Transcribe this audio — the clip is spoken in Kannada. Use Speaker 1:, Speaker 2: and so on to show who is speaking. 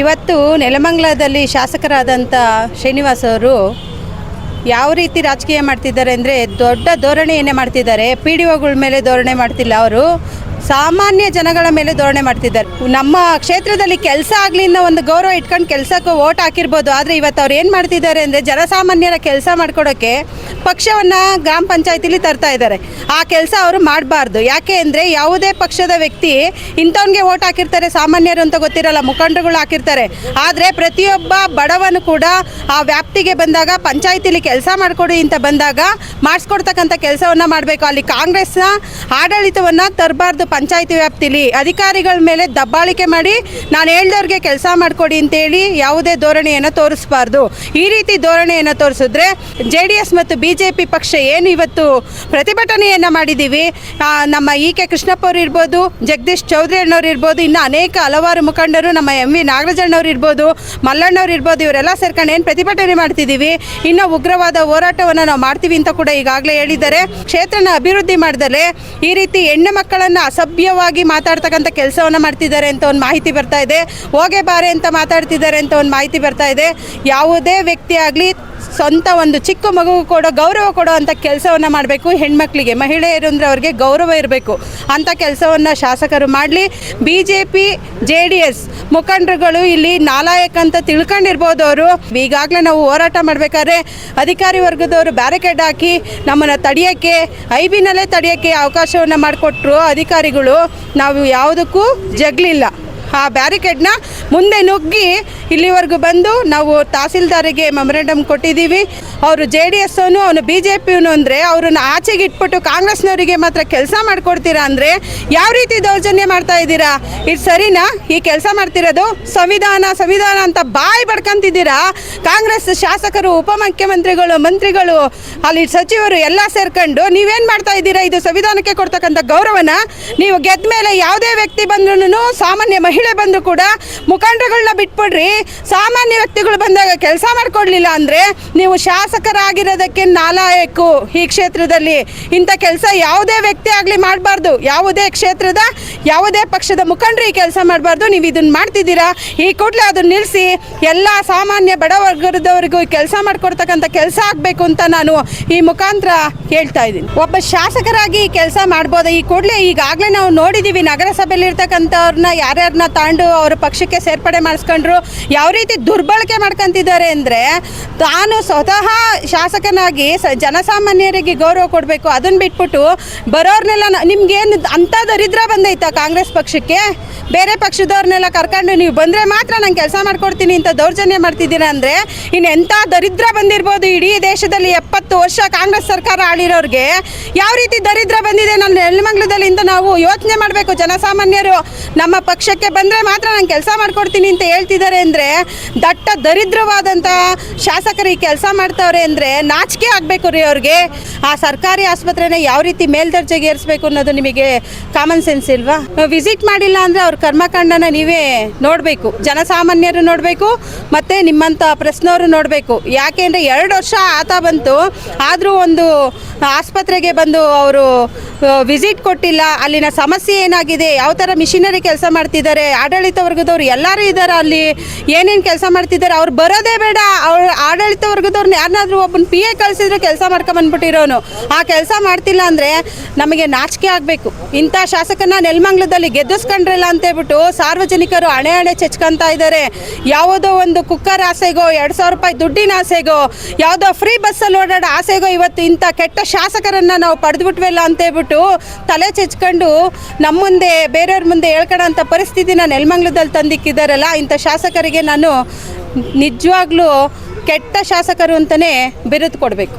Speaker 1: ಇವತ್ತು ನೆಲಮಂಗಲದಲ್ಲಿ ಶಾಸಕರಾದಂಥ ಶ್ರೀನಿವಾಸ್ ಅವರು ಯಾವ ರೀತಿ ರಾಜಕೀಯ ಮಾಡ್ತಿದ್ದಾರೆ ಅಂದರೆ ದೊಡ್ಡ ಧೋರಣೆಯನ್ನೇ ಮಾಡ್ತಿದ್ದಾರೆ. ಪಿ ಡಿ ಒಗಳ ಮೇಲೆ ಧೋರಣೆ ಮಾಡ್ತಿಲ್ಲ ಅವರು. ಸಾಮಾನ್ಯ ಜನಗಳ ಮೇಲೆ ಧೋರಣೆ ಮಾಡ್ತಿದ್ದಾರೆ. ನಮ್ಮ ಕ್ಷೇತ್ರದಲ್ಲಿ ಕೆಲಸ ಆಗಲಿ ಅನ್ನೋ ಒಂದು ಗೌರವ ಇಟ್ಕೊಂಡು ಕೆಲಸಕ್ಕೆ ಓಟ್ ಹಾಕಿರ್ಬೋದು. ಆದರೆ ಇವತ್ತು ಅವ್ರು ಏನು ಮಾಡ್ತಿದ್ದಾರೆ ಅಂದರೆ ಜನಸಾಮಾನ್ಯರ ಕೆಲಸ ಮಾಡ್ಕೊಡೋಕ್ಕೆ ಪಕ್ಷವನ್ನು ಗ್ರಾಮ ಪಂಚಾಯತಿಲಿ ತರ್ತಾ ಇದ್ದಾರೆ. ಆ ಕೆಲಸ ಅವರು ಮಾಡಬಾರ್ದು. ಯಾಕೆ ಅಂದರೆ ಯಾವುದೇ ಪಕ್ಷದ ವ್ಯಕ್ತಿ ಇಂಥವ್ನಿಗೆ ಓಟ್ ಹಾಕಿರ್ತಾರೆ. ಸಾಮಾನ್ಯರು ಅಂತ ಗೊತ್ತಿರಲ್ಲ, ಮುಖಂಡರುಗಳು ಹಾಕಿರ್ತಾರೆ. ಆದರೆ ಪ್ರತಿಯೊಬ್ಬ ಬಡವನು ಕೂಡ ಆ ವ್ಯಾಪ್ತಿಗೆ ಬಂದಾಗ, ಪಂಚಾಯತಿಲಿ ಕೆಲಸ ಮಾಡಿಕೊಡಿ ಅಂತ ಬಂದಾಗ, ಮಾಡಿಸ್ಕೊಡ್ತಕ್ಕಂಥ ಕೆಲಸವನ್ನು ಮಾಡಬೇಕು. ಅಲ್ಲಿ ಕಾಂಗ್ರೆಸ್ನ ಆಡಳಿತವನ್ನು ತರಬಾರ್ದು. ಪಂಚಾಯತಿ ವ್ಯಾಪ್ತಿಲಿ ಅಧಿಕಾರಿಗಳ ಮೇಲೆ ದಬ್ಬಾಳಿಕೆ ಮಾಡಿ ನಾನು ಹೇಳ್ದವ್ರಿಗೆ ಕೆಲಸ ಮಾಡಿಕೊಡಿ ಅಂತೇಳಿ ಯಾವುದೇ ಧೋರಣೆಯನ್ನು ತೋರಿಸಬಾರ್ದು. ಈ ರೀತಿ ಧೋರಣೆಯನ್ನು ತೋರಿಸಿದ್ರೆ ಜೆ ಡಿ ಎಸ್ ಮತ್ತು ಬಿ ಜೆ ಪಿ ಪಕ್ಷ ಏನು ಇವತ್ತು ಪ್ರತಿಭಟನೆಯನ್ನು ಮಾಡಿದ್ದೀವಿ ನಮ್ಮ ಇ ಕೆ ಕೃಷ್ಣಪ್ಪ ಅವರು ಇರ್ಬೋದು, ಜಗದೀಶ್ ಚೌಧರಿ ಅಣ್ಣವ್ರು ಇರ್ಬೋದು, ಇನ್ನು ಅನೇಕ ಹಲವಾರು ಮುಖಂಡರು ನಮ್ಮ ಎಂ ವಿ ನಾಗರಾಜಣ್ಣವ್ರು ಇರ್ಬೋದು ಮಲ್ಲಣ್ಣವ್ರು ಇರ್ಬೋದು, ಇವರೆಲ್ಲ ಸೇರ್ಕೊಂಡು ಏನು ಪ್ರತಿಭಟನೆ ಮಾಡ್ತಿದ್ದೀವಿ ಇನ್ನು ಉಗ್ರವಾದ ಹೋರಾಟವನ್ನು ನಾವು ಮಾಡ್ತೀವಿ ಅಂತ ಕೂಡ ಈಗಾಗಲೇ ಹೇಳಿದ್ದಾರೆ. ಕ್ಷೇತ್ರನ ಅಭಿವೃದ್ಧಿ ಮಾಡಿದರೆ ಈ ರೀತಿ ಹೆಣ್ಣು ಮಕ್ಕಳನ್ನು ಅಸಭ್ಯವಾಗಿ ಮಾತಾಡ್ತಕ್ಕಂಥ ಕೆಲಸವನ್ನು ಮಾಡ್ತಿದ್ದಾರೆ ಅಂತ ಒಂದು ಮಾಹಿತಿ ಬರ್ತಾ ಇದೆ. ಹೋಗೆ ಬಾರೆ ಅಂತ ಮಾತಾಡ್ತಿದ್ದಾರೆ ಅಂತ ಒಂದು ಮಾಹಿತಿ ಬರ್ತಾ ಇದೆ. ಯಾವುದೇ ವ್ಯಕ್ತಿ ಆಗಲಿ ಸ್ವಂತ ಒಂದು ಚಿಕ್ಕ ಮಗುವು ಕೊಡೋ ಗೌರವ ಕೊಡೋ ಅಂಥ ಕೆಲಸವನ್ನು ಮಾಡಬೇಕು, ಹೆಣ್ಮಕ್ಳಿಗೆ, ಮಹಿಳೆಯರು ಅಂದರೆ ಅವ್ರಿಗೆ ಗೌರವ ಇರಬೇಕು ಅಂಥ ಕೆಲಸವನ್ನು ಶಾಸಕರು ಮಾಡಲಿ. B J P J D S ಮುಖಂಡರುಗಳು ಇಲ್ಲಿ ನಾಲಾಯಕ ಅಂತ ತಿಳ್ಕೊಂಡಿರ್ಬೋದು ಅವರು. ಈಗಾಗಲೇ ನಾವು ಹೋರಾಟ ಮಾಡಬೇಕಾದ್ರೆ ಅಧಿಕಾರಿ ವರ್ಗದವರು ಬ್ಯಾರಿಕೇಡ್ ಹಾಕಿ ನಮ್ಮನ್ನು ತಡೆಯೋಕ್ಕೆ ಐ ಬಿನಲ್ಲೇ ತಡೆಯೋಕ್ಕೆ ಅವಕಾಶವನ್ನು ಮಾಡಿಕೊಟ್ರು ಅಧಿಕಾರಿಗಳು. ನಾವು ಯಾವುದಕ್ಕೂ ಜಗ್ಲಿಲ್ಲ. ಆ ಬ್ಯಾರಿಕೇಡ್ನ ಮುಂದೆ ನುಗ್ಗಿ ಇಲ್ಲಿವರೆಗೂ ಬಂದು ನಾವು ತಹಸೀಲ್ದಾರಿಗೆ ಮೆಮೊರೆಂಡಮ್ ಕೊಟ್ಟಿದ್ದೀವಿ. ಅವರು ಜೆ ಡಿ ಎಸ್ ಅವನು ಅವನು ಬಿ ಜೆ ಪಿನು ಅಂದರೆ ಅವ್ರನ್ನ ಆಚೆಗೆ ಇಟ್ಬಿಟ್ಟು ಕಾಂಗ್ರೆಸ್ನವರಿಗೆ ಮಾತ್ರ ಕೆಲಸ ಮಾಡಿಕೊಡ್ತೀರಾ ಅಂದರೆ ಯಾವ ರೀತಿ ದೌರ್ಜನ್ಯ ಮಾಡ್ತಾ ಇದ್ದೀರಾ? ಇದು ಸರಿನಾ? ಈ ಕೆಲಸ ಮಾಡ್ತಿರೋದು ಸಂವಿಧಾನ ಸಂವಿಧಾನ ಅಂತ ಬಾಯಿ ಬಡ್ಕೊಂತಿದ್ದೀರಾ? ಕಾಂಗ್ರೆಸ್ ಶಾಸಕರು, ಉಪಮುಖ್ಯಮಂತ್ರಿಗಳು, ಮಂತ್ರಿಗಳು, ಅಲ್ಲಿ ಸಚಿವರು ಎಲ್ಲ ಸೇರ್ಕೊಂಡು ನೀವೇನು ಮಾಡ್ತಾ ಇದ್ದೀರಾ? ಇದು ಸಂವಿಧಾನಕ್ಕೆ ಕೊಡ್ತಕ್ಕಂಥ ಗೌರವನ? ನೀವು ಗೆದ್ದ ಮೇಲೆ ಯಾವುದೇ ವ್ಯಕ್ತಿ ಬಂದ್ರೂ ಸಾಮಾನ್ಯ ಬಂದು ಕೂಡ ಮುಖಂಡಗಳನ್ನ ಬಿಟ್ಬಿಡ್ರಿ. ಸಾಮಾನ್ಯ ವ್ಯಕ್ತಿಗಳು ಬಂದಾಗ ಕೆಲಸ ಮಾಡಿಕೊಡ್ಲಿಲ್ಲ ಅಂದರೆ ನೀವು ಶಾಸಕರಾಗಿರೋದಕ್ಕೆ ನಾಲಾಯಕು ಈ ಕ್ಷೇತ್ರದಲ್ಲಿ. ಇಂಥ ಕೆಲಸ ಯಾವುದೇ ವ್ಯಕ್ತಿ ಆಗಲಿ ಮಾಡಬಾರ್ದು. ಯಾವುದೇ ಕ್ಷೇತ್ರದ, ಯಾವುದೇ ಪಕ್ಷದ ಮುಖಂಡರು ಈ ಕೆಲಸ ಮಾಡಬಾರ್ದು. ನೀವು ಇದನ್ನು ಮಾಡ್ತಿದ್ದೀರಾ? ಈ ಕೂಡಲೇ ಅದನ್ನ ನಿಲ್ಲಿಸಿ ಎಲ್ಲ ಸಾಮಾನ್ಯ ಬಡ ವರ್ಗದವರಿಗೂ ಕೆಲಸ ಮಾಡಿಕೊಡ್ತಕ್ಕಂಥ ಕೆಲಸ ಆಗಬೇಕು ಅಂತ ನಾನು ಈ ಮುಖಾಂತರ ಹೇಳ್ತಾ ಇದ್ದೀನಿ. ಒಬ್ಬ ಶಾಸಕರಾಗಿ ಕೆಲಸ ಮಾಡ್ಬೋದು? ಈ ಕೂಡಲೇ ಈಗಾಗಲೇ ನಾವು ನೋಡಿದ್ದೀವಿ ನಗರಸಭೆಯಲ್ಲಿ ಇರ್ತಕ್ಕಂಥವ್ರನ್ನ ಯಾರ್ಯಾರನ್ನ ತಾಂಡು ಅವ್ರ ಪಕ್ಷಕ್ಕೆ ಸೇರ್ಪಡೆ ಮಾಡಿಸ್ಕೊಂಡ್ರು ಯಾವ ರೀತಿ ದುರ್ಬಳಕೆ ಮಾಡ್ಕೊಂತಿದ್ದಾರೆ ಅಂದರೆ ತಾನು ಸ್ವತಃ ಶಾಸಕನಾಗಿ ಸ ಜನಸಾಮಾನ್ಯರಿಗೆ ಗೌರವ ಕೊಡಬೇಕು ಅದನ್ನು ಬಿಟ್ಬಿಟ್ಟು ಬರೋರ್ನೆಲ್ಲ ನಿಮ್ಗೇನು ಅಂಥ ದರಿದ್ರ ಬಂದೈತಾ ಕಾಂಗ್ರೆಸ್ ಪಕ್ಷಕ್ಕೆ? ಬೇರೆ ಪಕ್ಷದವ್ರನ್ನೆಲ್ಲ ಕರ್ಕೊಂಡು ನೀವು ಬಂದರೆ ಮಾತ್ರ ನಾನು ಕೆಲಸ ಮಾಡ್ಕೊಡ್ತೀನಿ ಅಂತ ದೌರ್ಜನ್ಯ ಮಾಡ್ತಿದ್ದೀರಾ ಅಂದರೆ ಇನ್ನು ಎಂಥ ದರಿದ್ರ ಬಂದಿರ್ಬೋದು ಇಡೀ ದೇಶದಲ್ಲಿ ಎಪ್ಪತ್ತು ವರ್ಷ ಕಾಂಗ್ರೆಸ್ ಸರ್ಕಾರ ಆಳಿರೋರಿಗೆ ಯಾವ ರೀತಿ ದರಿದ್ರ ಬಂದಿದೆ? ನನ್ನ ನೆಲಮಂಗ್ಲದಲ್ಲಿ ನಾವು ಯೋಚನೆ ಮಾಡಬೇಕು ಜನಸಾಮಾನ್ಯರು ನಮ್ಮ ಪಕ್ಷಕ್ಕೆ ಬಂದರೆ ಮಾತ್ರ ನಾನು ಕೆಲಸ ಮಾಡ್ಕೊಡ್ತೀನಿ ಅಂತ ಹೇಳ್ತಿದ್ದಾರೆ ಅಂದರೆ ದಟ್ಟ ದರಿದ್ರವಾದಂಥ ಶಾಸಕರು ಈ ಕೆಲಸ ಮಾಡ್ತಾವ್ರೆ ಅಂದರೆ ನಾಚಿಕೆ ಆಗಬೇಕು ರೀ ಅವ್ರಿಗೆ. ಆ ಸರ್ಕಾರಿ ಆಸ್ಪತ್ರೆನ ಯಾವ ರೀತಿ ಮೇಲ್ದರ್ಜೆಗೆ ಏರಿಸಬೇಕು ಅನ್ನೋದು ನಿಮಗೆ ಕಾಮನ್ ಸೆನ್ಸ್ ಇಲ್ವಾ? ವಿಸಿಟ್ ಮಾಡಿಲ್ಲ ಅಂದರೆ ಅವ್ರ ಕರ್ಮಕಾಂಡನ ನೀವೇ ನೋಡಬೇಕು. ಜನಸಾಮಾನ್ಯರು ನೋಡಬೇಕು ಮತ್ತು ನಿಮ್ಮಂಥ ಪ್ರಶ್ನವರು ನೋಡಬೇಕು. ಯಾಕೆ ಅಂದರೆ ಎರಡು ವರ್ಷ ಆತ ಬಂತು, ಆದರೂ ಒಂದು ಆಸ್ಪತ್ರೆಗೆ ಬಂದು ಅವರು ವಿಸಿಟ್ ಕೊಟ್ಟಿಲ್ಲ, ಅಲ್ಲಿನ ಸಮಸ್ಯೆ ಏನಾಗಿದೆ, ಯಾವ ಥರ ಮಿಷಿನರಿ ಕೆಲಸ ಮಾಡ್ತಿದ್ದಾರೆ ಆಡಳಿತ ವರ್ಗದವ್ರು ಎಲ್ಲರೂ ಇದ್ದಾರೆ ಅಲ್ಲಿ, ಏನೇನು ಕೆಲಸ ಮಾಡ್ತಿದ್ದಾರೆ, ಅವ್ರು ಬರೋದೇ ಬೇಡ, ಅವ್ರ ಆಡಳಿತ ವರ್ಗದವ್ರನ್ನ ಯಾರನ್ನಾದ್ರೂ ಒಬ್ಬನ ಪಿ ಎ ಕಳಿಸಿದ್ರೆ ಕೆಲಸ ಮಾಡ್ಕೊಂಬಂದ್ಬಿಟ್ಟಿರೋನು. ಆ ಕೆಲಸ ಮಾಡ್ತಿಲ್ಲ ಅಂದರೆ ನಮಗೆ ನಾಚಿಕೆ ಆಗಬೇಕು. ಇಂಥ ಶಾಸಕನ ನೆಲಮಂಗ್ಲದಲ್ಲಿ ಗೆದ್ದಿಸ್ಕೊಂಡ್ರಲ್ಲ ಅಂತೇಳ್ಬಿಟ್ಟು ಸಾರ್ವಜನಿಕರು ಹಣೆ ಹಣೆ ಚೆಚ್ಕೊಂತ ಇದ್ದಾರೆ ಯಾವುದೋ ಒಂದು ಕುಕ್ಕರ್ ಆಸೆಗೋ, ಎರಡು ಸಾವಿರ ರೂಪಾಯಿ ದುಡ್ಡಿನ ಆಸೆಗೋ, ಯಾವುದೋ ಫ್ರೀ ಬಸ್ಸಲ್ಲಿ ಓಡಾಡೋ ಆಸೆಗೋ ಇವತ್ತು ಇಂಥ ಕೆಟ್ಟ ಶಾಸಕರನ್ನು ನಾವು ಪಡೆದ್ಬಿಟ್ವೆಲ್ಲ ಅಂತೇಳ್ಬಿಟ್ಟು ತಲೆ ಚೆಚ್ಕೊಂಡು ನಮ್ಮ ಮುಂದೆ, ಬೇರೆಯವ್ರ ಮುಂದೆ ಹೇಳ್ಕೊಳ್ಳೋಂಥ ಪರಿಸ್ಥಿತಿನ ನೆಲಮಂಗ್ಲದಲ್ಲಿ ತಂದಿಕ್ಕಿದ್ದಾರಲ್ಲ, ಇಂಥ ಶಾಸಕರಿಗೆ ನಾನು ನಿಜವಾಗ್ಲೂ ಕೆಟ್ಟ ಶಾಸಕರು ಅಂತಲೇ ಬಿರುದು ಕೊಡಬೇಕು.